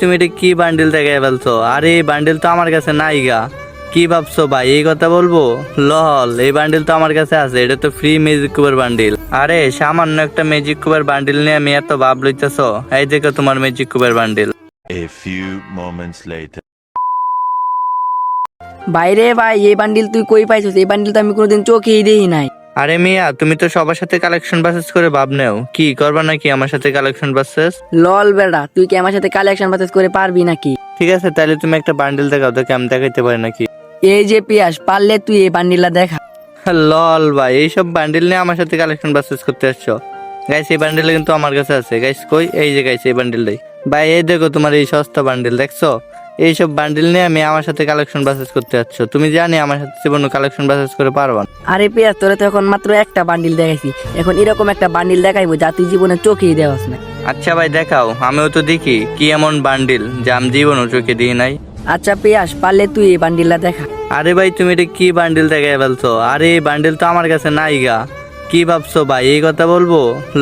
তুমি এটা কি বান্ডিল দেখাই ফেলছো? আরে এই বান্ডিল তো আমার কাছে নাই গা। কি ভাবছ ভাই? এই কথা বলব? লল এই বান্ডিল তো আমার কাছে আছে। এটা তো ফ্রি ম্যাজিক কুবের বান্ডিল আরে সামান্য একটা ম্যাজিক কুবের বান্ডিল নিয়ে আমি এত ভাব লইতেছো? এই দেখো তোমার magic Kuber bundle A few moments later. বাইরে ভাই এই বান্ডিল তুই কই পাইছিস? এই বান্ডিল তো আমি কোনোদিন চোখেই দেখি নাই। আরে মিয়া তুমি তো সবার সাথে কালেকশন বাসেস করে ভাব নেও। কি করবা নাকি আমার সাথে কালেকশন বাসেস লল বেড়া তুই কি আমার সাথে কালেকশন বাসেস করে পারবি নাকি? ঠিক আছে তাহলে তুমি একটা বান্ডিল দেখাও তো কেমন দেখাইতে পারি নাকি। এই যে পিয়াস পারলে তুই এই বান্ডিলটা দেখা। লল ভাই এইসব বান্ডিল নিয়ে আমার সাথে কালেকশন বাসেস করতে আসছো? গাইস এই বান্ডিল কিন্তু আমার কাছে আছে। গাইস কই? এই যে গাইস এই বান্ডিলটাই ভাই এই দেখো তোমার এই সস্তা বান্ডিল দেখছ? এইসব বান্ডিল নিয়ে আমি আমার সাথে কালেকশন বাসেস করতে যাচ্ছ তুমি জানি আমার সাথে জীবনে কালেকশন বাসেস করে পারবা। আরে পিয়াস তোরা তো এখন মাত্র একটা বান্ডিল দেখাইছি। এখন এরকম একটা বান্ডিল দেখাইবো যা তুই জীবনে চোখেই দেওয়াস না আচ্ছা ভাই দেখাও। আমিও তো দেখি কি এমন বান্ডিল যা আমি জীবনও চোখে দিই নাই। আচ্ছা পেয়াস পারলে তুই এই বান্ডিলটা দেখা। আরে ভাই তুমি এটা কি বান্ডিল দেখাই বলছো আরে এই বান্ডিল তো আমার কাছে নাই গা। কি ভাবছ ভাই? এই কথা বলব?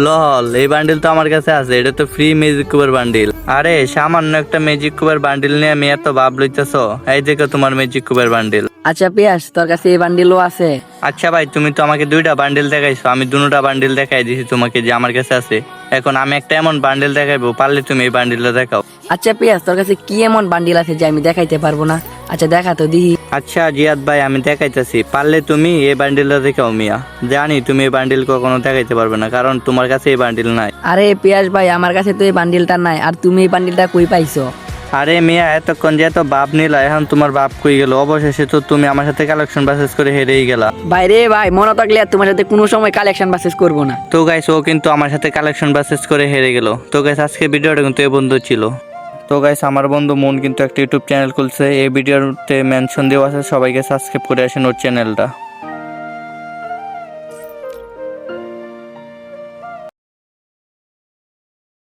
লল এই বান্ডিল তো আমার কাছে আছে এটা তো ফ্রি ম্যাজিক কুবের বান্ডিল আরে সামান্য একটা ম্যাজিক কুবের বান্ডিল নিয়ে আমি এত ভাব লইতেছো। এই দেখো তোমার ম্যাজিক কুবের বান্ডিল আচ্ছা পিয়াস তোর কাছে এই বান্ডিলও আছে? আচ্ছা ভাই তুমি তো আমাকে দুইটা বান্ডিল দেখাইছো আমি দুটা বান্ডিল দেখাই দিছি তোমাকে যে আমার কাছে আছে। এখন আমি একটা এমন বান্ডিল দেখাইবো পারলে তুমি এই বান্ডিলটা দেখাও। আচ্ছা পিয়াস তোর কাছে কি এমন বান্ডিল আছে যে আমি দেখাইতে পারব না? আচ্ছা দেখা তো দিহি আচ্ছা জিয়াদ ভাই আমি দেখাইতেছি। পারলে তুমি এই বান্ডিলটা দেখাও মিয়া। জানি তুমি এই বান্ডিল কখনো দেখাইতে পারবে না কারণ তোমার কাছে এই বান্ডিল নাই। আরে পিয়াস ভাই আমার কাছে তো এই বান্ডিলটা নাই আর তুমি এই বান্ডিলটা কই পাইছো? আরে মিয়া এতক্ষণ যে এত বাপ নিলা এখন তোমার বাপ কই গেল? অবশেষে তো তুমি আমার সাথে কালেকশন বাসেস করে হেরেই গেলা। ভাই রে ভাই মনে থাকলে আর তোমার সাথে কোনো সময় কালেকশন বাসেস করব না। তো গাইস ও কিন্তু আমার সাথে কালেকশন বাসেস করে হেরে গেল। তো গাইস আজকে ভিডিওটা কিন্তু এই বন্ধু ছিল। তো গাইস আমার বন্ধু মন কিন্তু একটা ইউটিউব চ্যানেল খুলছে। এই ভিডিওতে মেনশন দেওয়া আছে, সবাইকে সাবস্ক্রাইব করে আসেন ওর চ্যানেলটা